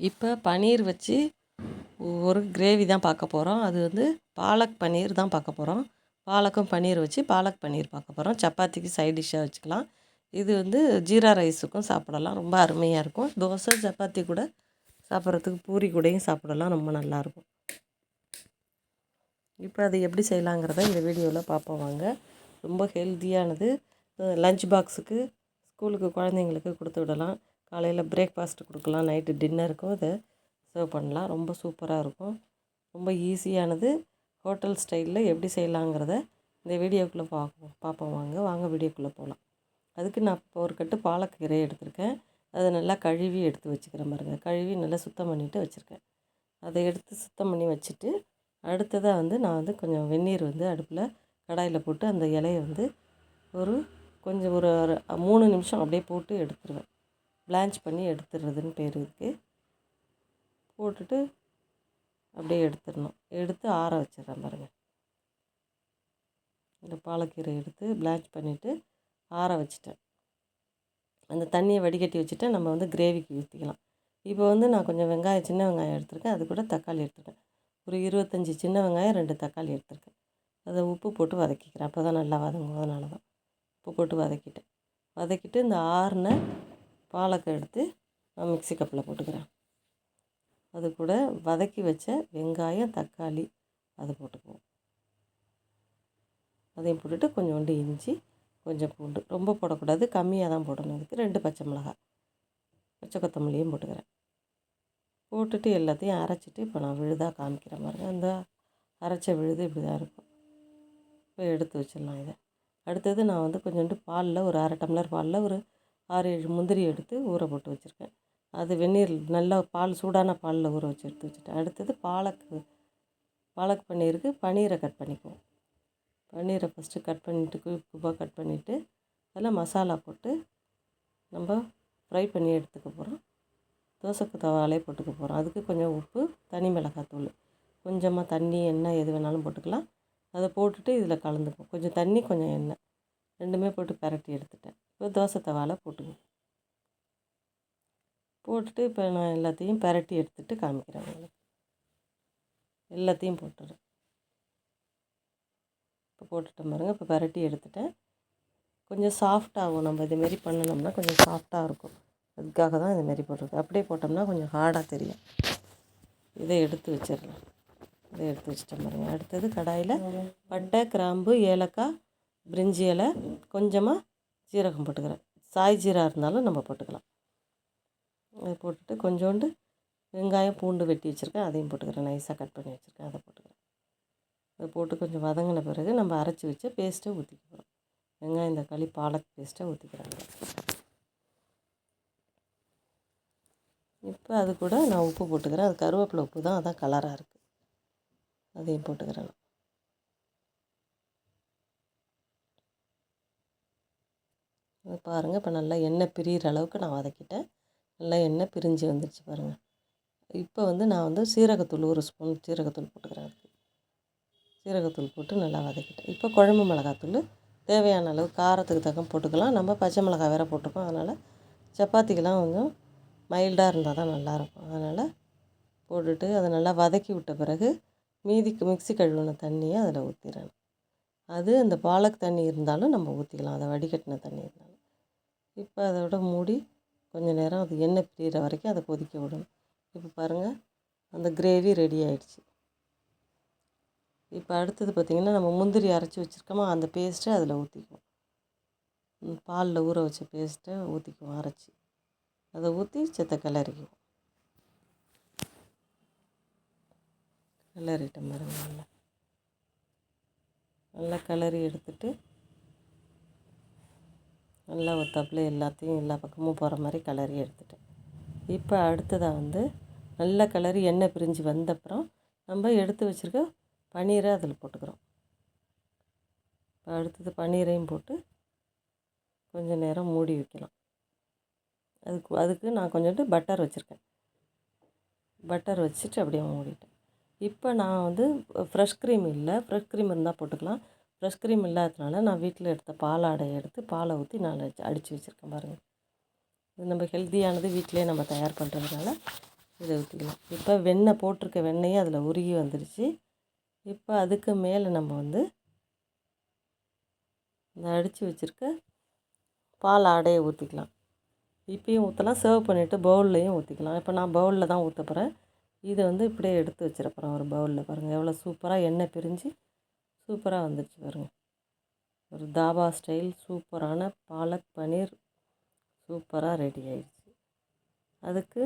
இப்போ பன்னீர் வச்சு ஒரு கிரேவி தான் பார்க்க போகிறோம். அது வந்து பாலக் பன்னீர் தான் பார்க்க போகிறோம். பாலக்கும் பன்னீர் வச்சு பாலக் பன்னீர் பார்க்க போகிறோம். சப்பாத்திக்கு சைட் டிஷ்ஷாக வச்சுக்கலாம். இது வந்து ஜீரா ரைஸுக்கும் சாப்பிடலாம். ரொம்ப அருமையாக இருக்கும். தோசை சப்பாத்தி கூட சாப்பிட்றதுக்கு பூரி கூடையும் சாப்பிடலாம். ரொம்ப நல்லாயிருக்கும் இப்போ அது எப்படி செய்யலாங்கிறத இந்த வீடியோவில் பார்ப்போம் வாங்க. ரொம்ப ஹெல்த்தியானது லஞ்ச் பாக்ஸுக்கு ஸ்கூலுக்கு குழந்தைங்களுக்கு கொடுத்து விடலாம். காலையில் பிரேக்ஃபாஸ்ட் கொடுக்கலாம் நைட்டு டின்னருக்கும் இதை சர்வ் பண்ணலாம். ரொம்ப சூப்பராக இருக்கும். ரொம்ப ஈஸியானது ஹோட்டல் ஸ்டைலில் எப்படி செய்யலாங்கிறத இந்த வீடியோக்குள்ளே பார்ப்போம். பார்ப்போம் வாங்க. வாங்க வீடியோக்குள்ளே போகலாம் அதுக்கு நான் இப்போ ஒரு கட்டு பாலக்கீரை எடுத்திருக்கேன். அதை நல்லா கழுவி எடுத்து வச்சுக்கிறேன் பாருங்கள் கழுவி நல்லா சுத்தம் பண்ணிவிட்டு வச்சுருக்கேன். அதை எடுத்து சுத்தம் பண்ணி வச்சுட்டு அடுத்ததாக வந்து நான் வந்து கொஞ்சம் வெந்நீர் வந்து அடுப்பில் கடாயில் போட்டு அந்த இலையை வந்து ஒரு கொஞ்சம் ஒரு மூணு நிமிஷம் அப்படியே போட்டு எடுத்துருவேன். பிளான்ச் பண்ணி எடுத்துடுறதுன்னு பேர் இதுக்கு போட்டுட்டு அப்படியே எடுத்துடணும். எடுத்து ஆற வச்சிடுறேன் பாருங்கள் இந்த பாலக்கீரை எடுத்து பிளான்ச் பண்ணிவிட்டு ஆற வச்சிட்டேன். அந்த தண்ணியை வடிகட்டி வச்சுட்டு நம்ம வந்து கிரேவிக்கு ஊற்றிக்கலாம் இப்போ வந்து நான் கொஞ்சம் வெங்காயம் சின்ன வெங்காயம் எடுத்திருக்கேன். அது கூட தக்காளி எடுத்துருக்கேன் ஒரு இருபத்தஞ்சி சின்ன வெங்காயம் ரெண்டு தக்காளி எடுத்திருக்கேன். அதை உப்பு போட்டு வதக்கிக்கிறேன். அப்போ தான் நல்லா வதங்கும் அதனால தான் உப்பு போட்டு வதக்கிட்டேன். வதக்கிட்டு இந்த ஆறுன பாலக்காய் எடுத்து நான் மிக்ஸி கப்பில் போட்டுக்கிறேன். அது கூட வதக்கி வச்ச வெங்காயம் தக்காளி அது போட்டுக்குவோம். அதையும் போட்டுட்டு கொஞ்சோண்டு இஞ்சி கொஞ்சம் பூண்டு ரொம்ப போடக்கூடாது. கம்மியாக தான் போடணும் அதுக்கு ரெண்டு பச்சை மிளகாய் பச்சை கொத்தமல்லியும் போட்டுக்கிறேன். போட்டுட்டு எல்லாத்தையும் அரைச்சிட்டு இப்போ நான் விழுதாக காமிக்கிற மாதிரி அந்த அரைச்ச விழுது இப்படி தான் இருக்கும். இப்போ எடுத்து வச்சிடலாம் இதை. அடுத்தது நான் வந்து கொஞ்சோண்டு பாலில் ஒரு அரை டம்ளர் பாலில் ஒரு ஆறு ஏழு முந்திரி எடுத்து ஊற போட்டு வச்சுருக்கேன். அது வெந்நீர் நல்லா பால் சூடான பாலில் ஊற வச்சு எடுத்து வச்சுட்டேன். அடுத்தது பாலக்கு பாலக் பன்னீருக்கு பன்னீரை கட் பண்ணிக்குவோம். பன்னீரை ஃபஸ்ட்டு கட் பண்ணிவிட்டு குப்பாக கட் பண்ணிவிட்டு அதில் மசாலா போட்டு நம்ம ஃப்ரை பண்ணி எடுத்துக்க போகிறோம். தோசைக்கு தவாலே போட்டுக்க போகிறோம். அதுக்கு கொஞ்சம் உப்பு தனி மிளகாத்தூள். கொஞ்சமாக தண்ணி எண்ணெய் எது வேணாலும் போட்டுக்கலாம். அதை போட்டுட்டு இதில் கலந்துக்கும் கொஞ்சம் தண்ணி கொஞ்சம் எண்ணெய். ரெண்டுமே போட்டு பரட்டி எடுத்துட்டேன். இப்போ தோசை தவாவில் போட்டுக்குவோம் போட்டுட்டு இப்போ நான் எல்லாத்தையும் பரட்டி எடுத்துகிட்டு காமிக்கிறேன் உங்களுக்கு. எல்லாத்தையும் போட்டுறேன் இப்போ போட்டுட்டேன் பாருங்கள் இப்போ பரட்டி எடுத்துட்டேன். கொஞ்சம் சாஃப்டாகும் நம்ம இதுமாரி பண்ணினோம்னா கொஞ்சம் சாஃப்டாக இருக்கும். அதுக்காக தான் இதுமாரி போட்டிருக்கு அப்படியே போட்டோம்னா கொஞ்சம் ஹார்டாக தெரியும். இதை எடுத்து வச்சிடலாம். இதை எடுத்து வச்சிட்டேன் பாருங்கள் அடுத்தது கடாயில் பட்டை கிராம்பு ஏலக்காய் பிரிஞ்சி இலை கொஞ்சமாக சீரகம் போட்டுக்கிறேன். சாய் ஜீரா இருந்தாலும் நம்ம போட்டுக்கலாம். அதை போட்டுட்டு கொஞ்சோண்டு வெங்காயம் பூண்டு வெட்டி வச்சுருக்கேன். அதையும் போட்டுக்கிறேன். நைஸாக கட் பண்ணி வச்சுருக்கேன். அதை போட்டுக்கிறேன். அதை போட்டு கொஞ்சம் வதங்கின பிறகு நம்ம அரைச்சி வச்ச பேஸ்ட்டை ஊற்றிக்கிறோம் வெங்காயம் தக்காளி பாலக் பேஸ்ட்டை ஊற்றிக்கிறாங்க இப்போ அது கூட நான் உப்பு போட்டுக்கிறேன். அது கருவேப்பிலை உப்பு தான். அதான் கலராக இருக்குது அதையும் போட்டுக்கிறேன் நான் அது பாருங்கள் இப்போ நல்லா எண்ணெய் பிரிகிற அளவுக்கு நான் வதக்கிட்டேன். நல்லா எண்ணெய் பிரிஞ்சு வந்துடுச்சு பாருங்கள் இப்போ வந்து நான் வந்து சீரகத்தூள் ஒரு ஸ்பூன் சீரகத்தூள் போட்டுக்கிறேன். அதுக்கு சீரகத்தூள் போட்டு நல்லா வதக்கிட்டேன். இப்போ குழம்பு மிளகாத்தூள். தேவையான அளவு காரத்துக்கு தக்க போட்டுக்கலாம். நம்ம பச்சை மிளகாய் வேறு போட்டிருக்கோம். அதனால் சப்பாத்திக்கெலாம் கொஞ்சம் மைல்டாக இருந்தால் தான் நல்லாயிருக்கும். அதனால் போட்டுட்டு அதை நல்லா வதக்கி விட்ட பிறகு மீதிக்கு மிக்ஸி கழுவின தண்ணியை அதில் ஊற்றிடுறேன் அது அந்த பாலக் தண்ணி இருந்தாலும் நம்ம ஊற்றிக்கலாம் அதை வடிகட்டின தண்ணி இருந்தாலும். இப்போ அதோட மூடி கொஞ்சம் நேரம் அது எண்ணெய் பிரிகிற வரைக்கும் அதை கொதிக்க விடணும். இப்போ பாருங்கள் அந்த கிரேவி ரெடி ஆயிடுச்சு. இப்போ அடுத்தது பார்த்திங்கன்னா நம்ம முந்திரி அரைச்சி வச்சுருக்கோமா அந்த பேஸ்ட்டை அதில் ஊற்றிக்குவோம் பாலில் ஊற வச்ச பேஸ்ட்டை ஊற்றிக்குவோம் அரைச்சி. அதை ஊற்றி செத்த கிளறிக்குவோம். கிளறிட்டேன் பாருங்கள் நல்லா. நல்லா கிளறி எடுத்துகிட்டு நல்லா ஒத்தாப்பில் எல்லாத்தையும் எல்லா பக்கமும் போகிற மாதிரி கிளறி எடுத்துட்டேன். இப்போ அடுத்ததாக வந்து நல்லா கிளறி எண்ணெய் பிரிஞ்சு வந்தப்புறம் நம்ம எடுத்து வச்சுருக்க பன்னீரை அதில் போட்டுக்கிறோம். இப்போ அடுத்தது பன்னீரையும் போட்டு கொஞ்சம் நேரம் மூடி வைக்கலாம். அதுக்கு அதுக்கு நான் கொஞ்சோண்டு பட்டர் வச்சுருக்கேன். பட்டர் வச்சுட்டு அப்படியே மூடிட்டேன். இப்போ நான் வந்து ஃப்ரெஷ் க்ரீம் இல்லை ஃப்ரெஷ் க்ரீம் இருந்தால் போட்டுக்கலாம். ஃப்ரெஷ் க்ரீம் இல்லாததுனால நான் வீட்டில் எடுத்த பாலாடையை எடுத்து பாலை ஊற்றி நான் அடித்து வச்சுருக்கேன் பாருங்கள் இது நம்ம ஹெல்த்தியானது வீட்டிலே நம்ம தயார் பண்ணுறதுனால இதை ஊற்றிக்கலாம் இப்போ வெண்ணெய் போட்டிருக்க வெண்ணெயும் அதில் உருகி வந்துடுச்சு இப்போ அதுக்கு மேலே நம்ம வந்து இந்த அடித்து வச்சுருக்க பால் ஆடையை ஊற்றிக்கலாம் இப்பயும் ஊற்றலாம் சர்வ் பண்ணிவிட்டு பவுல்லையும் ஊற்றிக்கலாம் இப்போ நான் பவுலில் தான் ஊற்ற போகிறேன் இதை வந்து இப்படியே எடுத்து வச்சிடப்போகிறேன் ஒரு பவுலில் பாருங்கள் எவ்வளோ சூப்பராக எண்ணெய் பிரிஞ்சு சூப்பராக வந்துடுச்சு பாருங்கள் ஒரு தாபா ஸ்டைல் சூப்பரான பாலக் பன்னீர் சூப்பராக ரெடி ஆயிடுச்சு. அதுக்கு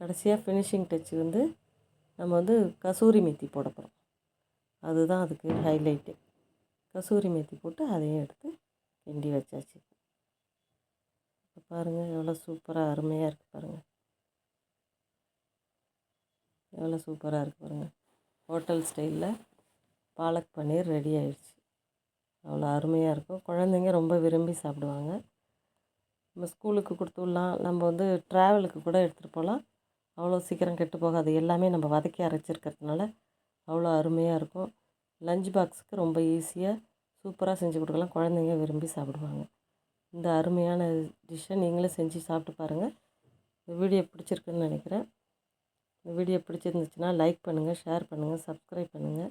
கடைசியாக ஃபினிஷிங் டச் வந்து நம்ம வந்து கசூரி மேத்தி போட போகிறோம் அதுதான் அதுக்கு ஹைலைட்டு கசூரி மேத்தி போட்டு அதையும் எடுத்து கிண்டி வச்சாச்சு. இப்போ பாருங்கள் எவ்வளோ சூப்பராக அருமையாக இருக்குது பாருங்கள் எவ்வளோ சூப்பராக இருக்குது பாருங்கள் ஹோட்டல் ஸ்டைலில் பாலக் பன்னீர் ரெடி ஆயிடுச்சு. அவ்வளோ அருமையாக இருக்கும். குழந்தைங்க ரொம்ப விரும்பி சாப்பிடுவாங்க. நம்ம ஸ்கூலுக்கு கொடுத்து விடலாம் நம்ம வந்து ட்ராவலுக்கு கூட எடுத்துகிட்டு போகலாம். அவ்வளோ சீக்கிரம் கெட்டு போகாது. எல்லாமே நம்ம வதக்கி அரைச்சிருக்கிறதுனால அவ்வளோ அருமையாக இருக்கும். லஞ்ச் பாக்ஸுக்கு ரொம்ப ஈஸியாக சூப்பராக செஞ்சு கொடுக்கலாம். குழந்தைங்க விரும்பி சாப்பிடுவாங்க. இந்த அருமையான டிஷ்ஷை நீங்களும் செஞ்சு சாப்பிட்டு பாருங்கள் இந்த வீடியோ பிடிச்சிருக்குன்னு நினைக்கிறேன். இந்த வீடியோ பிடிச்சிருந்துச்சுன்னா லைக் பண்ணுங்கள் ஷேர் பண்ணுங்கள் சப்ஸ்கிரைப் பண்ணுங்கள்